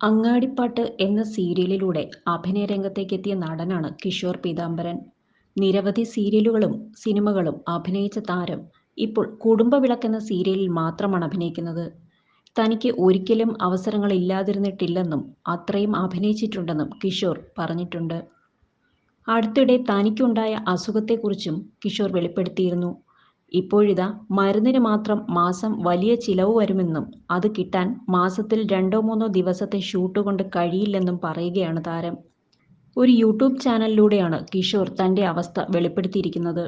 അങ്ങാടിപ്പാട്ട് എന്ന സീരിയലിലൂടെ അഭിനയ അഭിനയരംഗത്തേക്കെത്തിയ നടനാണ് കിഷോർ പീതാംബരൻ. നിരവധി സീരിയലുകളും സിനിമകളും അഭിനയിച്ച താരം ഇപ്പോൾ കുടുംബവിളക്ക് എന്ന സീരിയലിൽ മാത്രമാണ് അഭിനയിക്കുന്നത്. തനിക്ക് ഒരിക്കലും അവസരങ്ങൾ ഇല്ലാതിരുന്നിട്ടില്ലെന്നും അത്രയും അഭിനയിച്ചിട്ടുണ്ടെന്നും കിഷോർ പറഞ്ഞിട്ടുണ്ട്. അടുത്തിടെ തനിക്കുണ്ടായ അസുഖത്തെക്കുറിച്ചും കിഷോർ വെളിപ്പെടുത്തിയിരുന്നു. ഇപ്പോഴിതാ മരുന്നിന് മാത്രം മാസം വലിയ ചിലവ് വരുമെന്നും അത് കിട്ടാൻ മാസത്തിൽ രണ്ടോ മൂന്നോ ദിവസത്തെ ഷൂട്ട് കൊണ്ട് കഴിയില്ലെന്നും പറയുകയാണ് താരം. ഒരു യൂട്യൂബ് ചാനലിലൂടെയാണ് കിഷോർ തന്റെ അവസ്ഥ വെളിപ്പെടുത്തിയിരിക്കുന്നത്.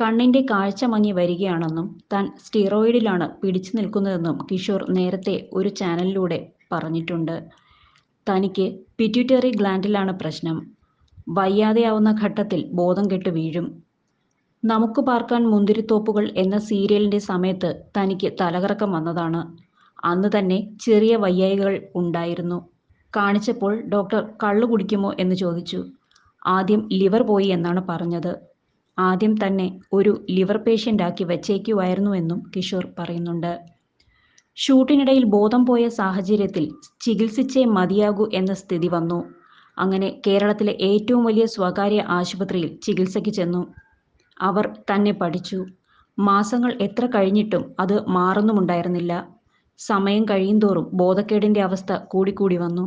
കണ്ണിന്റെ കാഴ്ച മങ്ങി വരികയാണെന്നും താൻ സ്റ്റിറോയിഡിലാണ് പിടിച്ചു നിൽക്കുന്നതെന്നും കിഷോർ നേരത്തെ ഒരു ചാനലിലൂടെ പറഞ്ഞിട്ടുണ്ട്. തനിക്ക് പിറ്റ്യൂട്ടറി ഗ്ലാൻഡിലാണ് പ്രശ്നം. വയ്യാതെയാവുന്ന ഘട്ടത്തിൽ ബോധം കെട്ട് വീഴും. നമുക്ക് പാർക്കാൻ മുന്തിരിത്തോപ്പുകൾ എന്ന സീരിയലിന്റെ സമയത്ത് തനിക്ക് തലകറക്കം വന്നതാണ്. അന്ന് തന്നെ ചെറിയ വയ്യായികൾ ഉണ്ടായിരുന്നു. കാണിച്ചപ്പോൾ ഡോക്ടർ കള്ള് കുടിക്കുമോ എന്ന് ചോദിച്ചു. ആദ്യം ലിവർ പോയി എന്നാണ് പറഞ്ഞത്. ആദ്യം തന്നെ ഒരു ലിവർ പേഷ്യന്റാക്കി വച്ചേക്കുവായിരുന്നുവെന്നും കിഷോർ പറയുന്നുണ്ട്. ഷൂട്ടിനിടയിൽ ബോധം പോയ സാഹചര്യത്തിൽ ചികിത്സിച്ചേ മതിയാകൂ എന്ന സ്ഥിതി വന്നു. അങ്ങനെ കേരളത്തിലെ ഏറ്റവും വലിയ സ്വകാര്യ ആശുപത്രിയിൽ ചികിത്സയ്ക്ക് ചെന്നു. അവർ തന്നെ പഠിച്ചു. മാസങ്ങൾ എത്ര കഴിഞ്ഞിട്ടും അത് മാറുന്നുമുണ്ടായിരുന്നില്ല. സമയം കഴിയുന്തോറും ബോധക്കേടിന്റെ അവസ്ഥ കൂടിക്കൂടി വന്നു.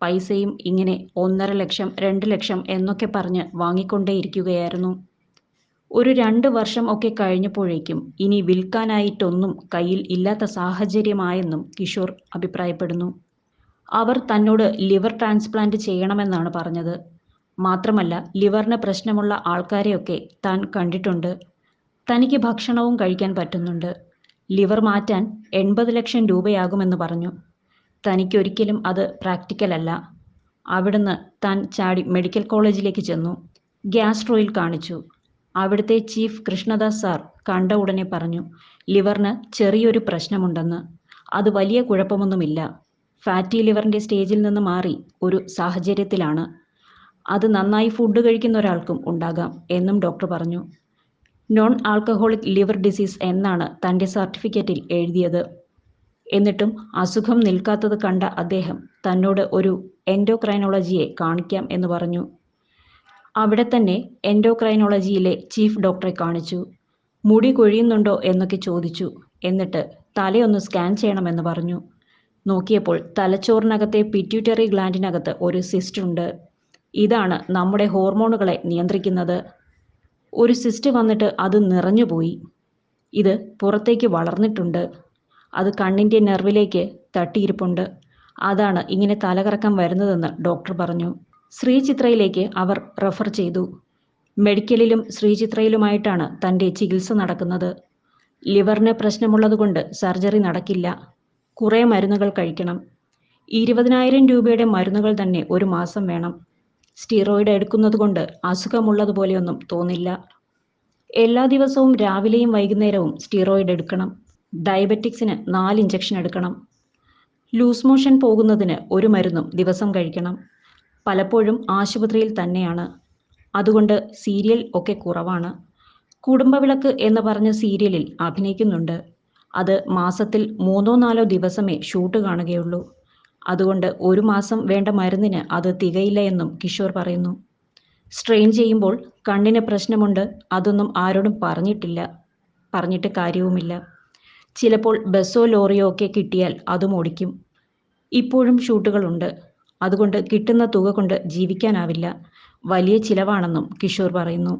പൈസയും ഇങ്ങനെ ഒന്നര ലക്ഷം രണ്ട് ലക്ഷം എന്നൊക്കെ പറഞ്ഞ് വാങ്ങിക്കൊണ്ടേയിരിക്കുകയായിരുന്നു. ഒരു രണ്ട് വർഷം ഒക്കെ കഴിഞ്ഞപ്പോഴേക്കും ഇനി വിൽക്കാനായിട്ടൊന്നും കയ്യിൽ ഇല്ലാത്ത സാഹചര്യമായെന്നും കിഷോർ അഭിപ്രായപ്പെടുന്നു. അവർ തന്നോട് ലിവർ ട്രാൻസ്പ്ലാന്റ് ചെയ്യണമെന്നാണ് പറഞ്ഞത്. മാത്രമല്ല ലിവറിന് പ്രശ്നമുള്ള ആൾക്കാരെയൊക്കെ താൻ കണ്ടിട്ടുണ്ട്. തനിക്ക് ഭക്ഷണവും കഴിക്കാൻ പറ്റുന്നുണ്ട്. ലിവർ മാറ്റാൻ എൺപത് ലക്ഷം രൂപയാകുമെന്ന് പറഞ്ഞു. തനിക്കൊരിക്കലും അത് പ്രാക്ടിക്കലല്ല. അവിടുന്ന് താൻ ചാടി മെഡിക്കൽ കോളേജിലേക്ക് ചെന്നു. ഗ്യാസ്ട്രോയിൽ കാണിച്ചു. അവിടുത്തെ ചീഫ് കൃഷ്ണദാസ് സാർ കണ്ട ഉടനെ പറഞ്ഞു ലിവറിന് ചെറിയൊരു പ്രശ്നമുണ്ടെന്ന്. അത് വലിയ കുഴപ്പമൊന്നുമില്ല. ഫാറ്റി ലിവറിന്റെ സ്റ്റേജിൽ നിന്ന് മാറി ഒരു സാഹചര്യത്തിലാണ്. അത് നന്നായി ഫുഡ് കഴിക്കുന്ന ഒരാൾക്കും ഉണ്ടാകാം എന്നും ഡോക്ടർ പറഞ്ഞു. നോൺ ആൽക്കഹോളിക് ലിവർ ഡിസീസ് എന്നാണ് തന്റെ സർട്ടിഫിക്കറ്റിൽ എഴുതിയത്. എന്നിട്ടും അസുഖം നിൽക്കാത്തത് കണ്ട അദ്ദേഹം തന്നോട് ഒരു എൻഡോക്രൈനോളജിയെ കാണിക്കാം എന്ന് പറഞ്ഞു. അവിടെ തന്നെ എൻഡോക്രൈനോളജിയിലെ ചീഫ് ഡോക്ടറെ കാണിച്ചു. മുടി കൊഴിയുന്നുണ്ടോ എന്നൊക്കെ ചോദിച്ചു. എന്നിട്ട് തലയൊന്ന് സ്കാൻ ചെയ്യണമെന്ന് പറഞ്ഞു. നോക്കിയപ്പോൾ തലച്ചോറിനകത്തെ പിറ്റ്യൂട്ടറി ഗ്ലാൻഡിനകത്ത് ഒരു സിസ്റ്റ് ഉണ്ട്. ഇതാണ് നമ്മുടെ ഹോർമോണുകളെ നിയന്ത്രിക്കുന്നത്. ഒരു സിസ്റ്റ് വന്നിട്ട് അത് നിറഞ്ഞുപോയി. ഇത് പുറത്തേക്ക് വളർന്നിട്ടുണ്ട്. അത് കണ്ണിന്റെ നെർവിലേക്ക് തട്ടിയിരിപ്പുണ്ട്. അതാണ് ഇങ്ങനെ തലകറക്കം വരുന്നതെന്ന് ഡോക്ടർ പറഞ്ഞു. ശ്രീചിത്രയിലേക്ക് അവർ റെഫർ ചെയ്തു. മെഡിക്കലിലും ശ്രീചിത്രയിലുമായിട്ടാണ് തന്റെ ചികിത്സ നടക്കുന്നത്. ലിവറിന് പ്രശ്നമുള്ളതുകൊണ്ട് സർജറി നടക്കില്ല. കുറേ മരുന്നുകൾ കഴിക്കണം. ഇരുപതിനായിരം രൂപയുടെ മരുന്നുകൾ തന്നെ ഒരു മാസം വേണം. സ്റ്റിറോയിഡ് എടുക്കുന്നതുകൊണ്ട് അസുഖമുള്ളതുപോലെയൊന്നും തോന്നില്ല. എല്ലാ ദിവസവും രാവിലെയും വൈകുന്നേരവും സ്റ്റീറോയിഡ് എടുക്കണം. ഡയബറ്റിക്സിന് നാല് ഇഞ്ചക്ഷൻ എടുക്കണം. ലൂസ് മോഷൻ പോകുന്നതിന് ഒരു മരുന്നും ദിവസം കഴിക്കണം. പലപ്പോഴും ആശുപത്രിയിൽ തന്നെയാണ്. അതുകൊണ്ട് സീരിയൽ ഒക്കെ കുറവാണ്. കുടുംബവിളക്ക് എന്ന് പറഞ്ഞ സീരിയലിൽ അഭിനയിക്കുന്നുണ്ട്. അത് മാസത്തിൽ മൂന്നോ നാലോ ദിവസമേ ഷൂട്ട് കാണുകയുള്ളൂ. അതുകൊണ്ട് ഒരു മാസം വേണ്ട മരുന്നിന് അത് തികയില്ല എന്നും കിഷോർ പറയുന്നു. സ്ട്രെയിൻ ചെയ്യുമ്പോൾ കണ്ണിന് പ്രശ്നമുണ്ട് അതൊന്നും ആരോടും പറഞ്ഞിട്ടില്ല. പറഞ്ഞിട്ട് കാര്യവുമില്ല. ചിലപ്പോൾ ബസ്സോ ലോറിയോ ഒക്കെ കിട്ടിയാൽ അതും ഓടിക്കും. ഇപ്പോഴും ഷൂട്ടുകളുണ്ട്. അതുകൊണ്ട് കിട്ടുന്ന തുക കൊണ്ട് ജീവിക്കാനാവില്ല. വലിയ ചിലവാണെന്നും കിഷോർ പറയുന്നു.